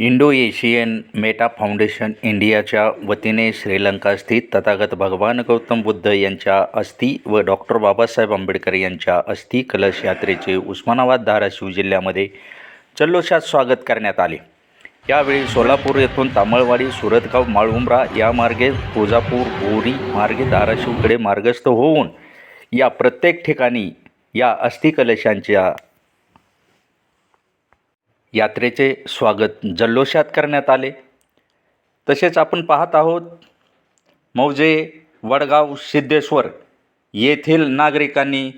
Indo Asian Meta foundation इंडियाच्या वतीने श्रीलंका स्थित तथागत भगवान गौतम बुद्ध यांच्या अस्थि व डॉक्टर बाबासाहेब आंबेडकर यांच्या अस्थि कलश यात्रेचे उस्मानाबाद धाराशिव जिल्ह्यामध्ये जल्लोषात स्वागत करण्यात आले. यावेळी सोलापूर येथून तामळवाडी सुरतगाव माळुंब्रा या मार्गे तुळजापूर बोरी मार्गे धाराशिवकडे मार्गस्थ होऊन या प्रत्येक ठिकाणी या अस्थिकलशांच्या यात्रेचे स्वागत जल्लोषात करण्यात आले. तसेच आपण पाहत आहोत मौजे वडगाव सिद्धेश्वर येथील नागरिकांनी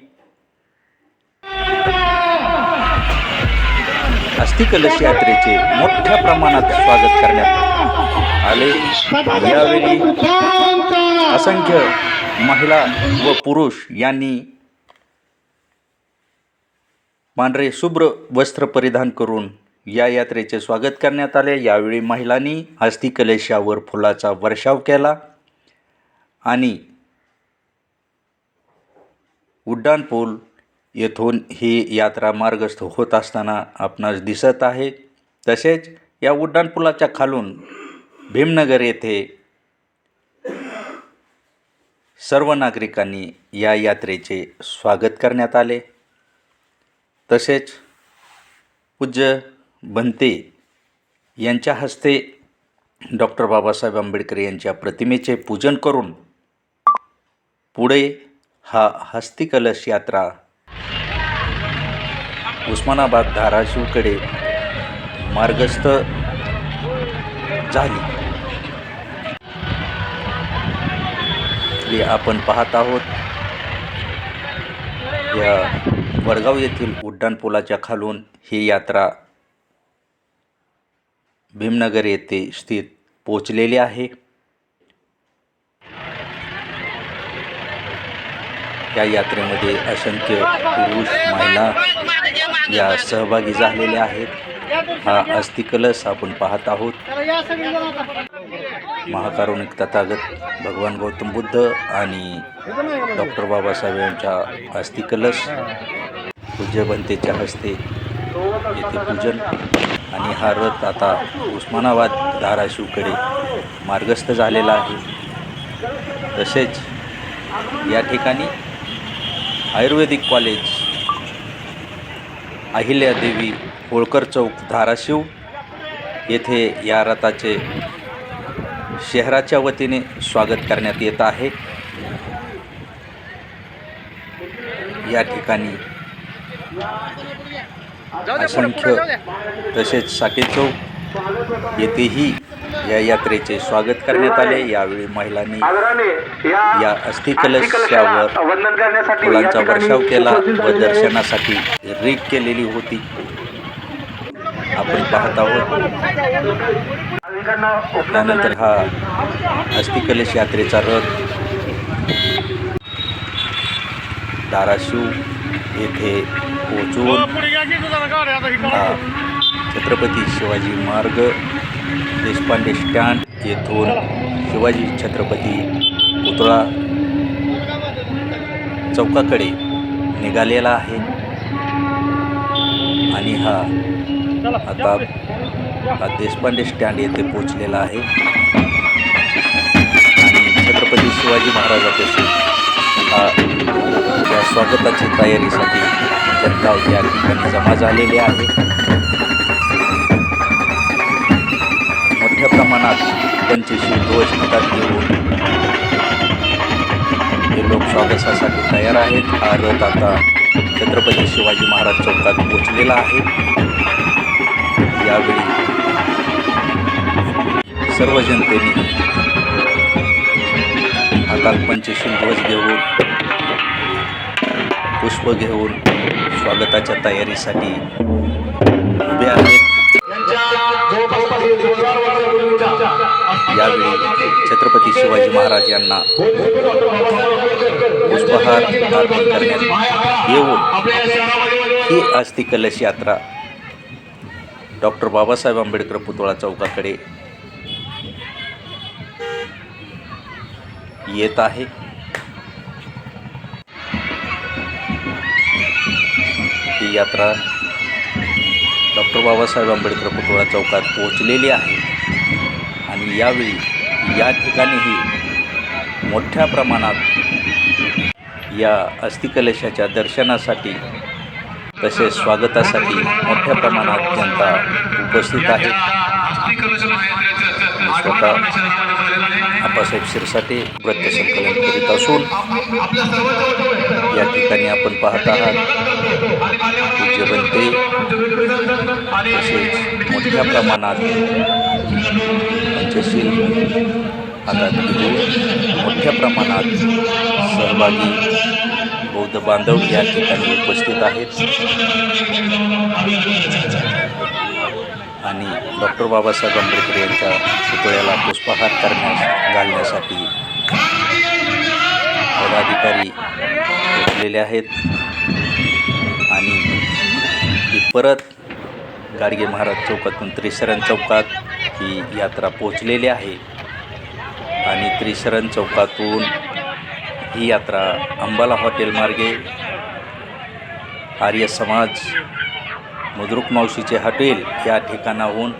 अस्थिकलश यात्रेचे मोठ्या प्रमाणात स्वागत करण्यात आले. यावेळी असंख्य महिला व पुरुष यांनी पांढरे शुभ्र वस्त्र परिधान करून या यात्रेचे स्वागत करण्यात आले. यावेळी महिलांनी हस्तिकलेशावर फुलाचा वर्षाव केला आणि उड्डाणपूल येथून ही यात्रा मार्गस्थ होत असताना आपणास दिसत आहे. तसेच या उड्डाणपुलाच्या खालून भीमनगर येथे सर्व नागरिकांनी या यात्रेचे स्वागत करण्यात आले. तसेच पूज्य बनते यांच्या हस्ते डॉक्टर बाबासाहेब आंबेडकर यांच्या प्रतिमेचे पूजन करून पुढे हा हस्तिकलश यात्रा उस्मानाबाद धाराशिवकडे मार्गस्थ झाली. आपण पाहत आहोत. या वडगाव येथील उड्डाणपुलाच्या खालून ही यात्रा भीमनगर येथे स्थित पोचलेले आहे. या यात्रेमध्ये असंख्य पुरुष महिला या सहभागी झालेल्या आहेत. हा अस्थिकलश आपण पाहत आहोत. महाकारुणिक तथागत भगवान गौतम बुद्ध आणि डॉक्टर बाबासाहेब यांच्या अस्थिकलश पूज्यभंतेच्या हस्ते येथे पूजन आणि हा रथ आता उस्मानाबाद धाराशिवकडे मार्गस्थ झालेला आहे. तसेच या ठिकाणी आयुर्वेदिक कॉलेज अहिल्यादेवी होळकर चौक धाराशिव येथे या रथाचे शहराच्या वतीने स्वागत करण्यात येत आहे. या ठिकाणी असंख्य तसेच साके चौक येथेही या यात्रेचे स्वागत करण्यात आले. यावेळी महिलांनी या अस्थिकलशावर वंदन करण्यासाठी फुलांचा वर्षाव केला व दर्शनासाठी रीक केलेली होती. आपण पाहत आहोत. त्यानंतर हा अस्थिकलश यात्रेचा रथ धाराशिव येथे पोचवून हा छत्रपती शिवाजी मार्ग देशपांडे स्टँड येथून शिवाजी छत्रपती पुतळा चौकाकडे निघालेला आहे. आणि हा आता हा देशपांडे स्टँड येथे पोचलेला आहे. आणि छत्रपती शिवाजी महाराजापासून हा या स्वागताची तयारीसाठी जनता या ठिकाणी जमा झालेली आहे. मोठ्या प्रमाणात त्यांचे शिवध्वज हातात घेऊन हे लोक स्वागतासाठी तयार आहेत. हा रथ आता छत्रपती शिवाजी महाराज चौकात पोचलेला आहे. यावेळी सर्व जनतेने हातात पंचशील ध्वज घेऊन पुष्प घेऊन स्वागताच्या तयारीसाठी उभे आहेत. यावेळी छत्रपती शिवाजी महाराज यांना पुष्पहार अर्पण करण्यात येऊन ही अस्थि कलश यात्रा डॉक्टर बाबासाहेब आंबेडकर पुतळा चौकाकडे येत आहे. ही यात्रा डॉक्टर बाबासाहेब आंबेडकर पुतळा चौकात पोहोचलेली आहे. आणि यावेळी या ठिकाणीही मोठ्या प्रमाणात या अस्थिकलशाच्या दर्शनासाठी तसेच स्वागतासाठी मोठ्या प्रमाणात जनता उपस्थित आहे. स्वतः आप्पासाहेब शिरसाटे संकलन करीत असून या ठिकाणी आपण पाहत आहात पूज्यवंते तसेच मोठ्या प्रमाणात पंचशील मोठ्या प्रमाणात सहभागी बौद्ध बांधव या ठिकाणी उपस्थित आहेत. आणि डॉक्टर बाबासाहेब आंबेडकर यांच्या पुतळ्याला पुष्पहार करण्यास घालण्यासाठी पदाधिकारी पोचलेले आहेत. आणि ही परत गाडगे महाराज चौकातून त्रिशरण चौकात ही यात्रा पोचलेली आहे. आणि त्रिशरण चौकातून ही यात्रा अंबाला हॉटेल मार्गे आर्य समाज मुद्रुक मावशीचे हॉटेल या ठिकाणाहून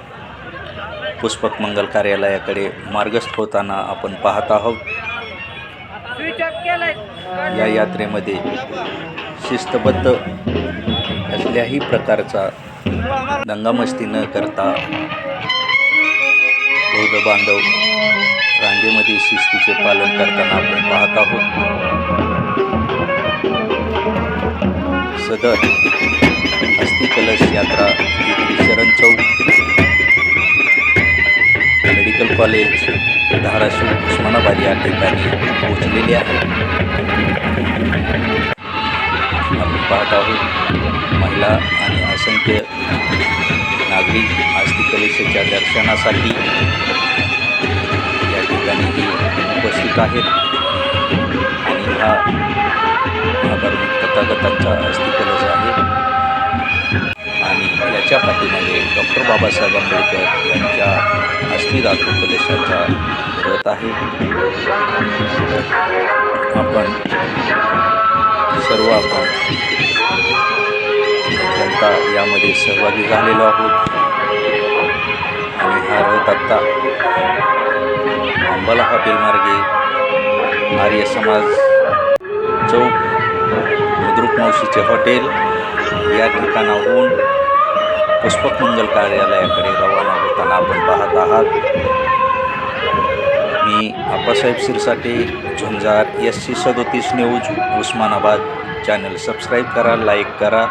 पुष्पक मंगल कार्यालयाकडे मार्गस्थ होताना आपण पाहत आहोत. या यात्रेमध्ये शिस्तबद्ध कसल्याही प्रकारचा दंगामस्ती न करता बौद्ध बांधव रांगेमध्ये शिस्तीचे पालन करताना आपण पाहत आहोत. सदर यात्रा शरण चौक. मेडिकल कॉलेज धाराशिव उस्मानाबाद या ठिकाणी पोहोचलेली आहे. आपण पाहत आहोत महिला आणि असंख्य नागरिक अस्थिकलशेच्या दर्शनासाठी या ठिकाणी उपस्थित आहेत. आणि हा महाभारत तथागतांचा अस्थिकलश आहे. यांच्या पाठीमागे डॉक्टर बाबासाहेब आंबेडकर यांच्या अस्थिदात उपदेशाचा व्रत आहे. आपण सर्व आपण जनता यामध्ये सहभागी झालेलो आहोत. आणि हा रथ आत्ता अंबाला हॉटेल मार्गे आर्य समाज चौक मुद्रुक मावशीचे हॉटेल या ठिकाणाहून पुष्पक मंगल कार्यालयाकडे रवाना होताना आपण पाहत आहात. मी आप्पासाहेब सिरसाटे झुंजार एस सी सदोतीस न्यूज उस्मानाबाद. चॅनल सबस्क्राईब करा लाईक करा.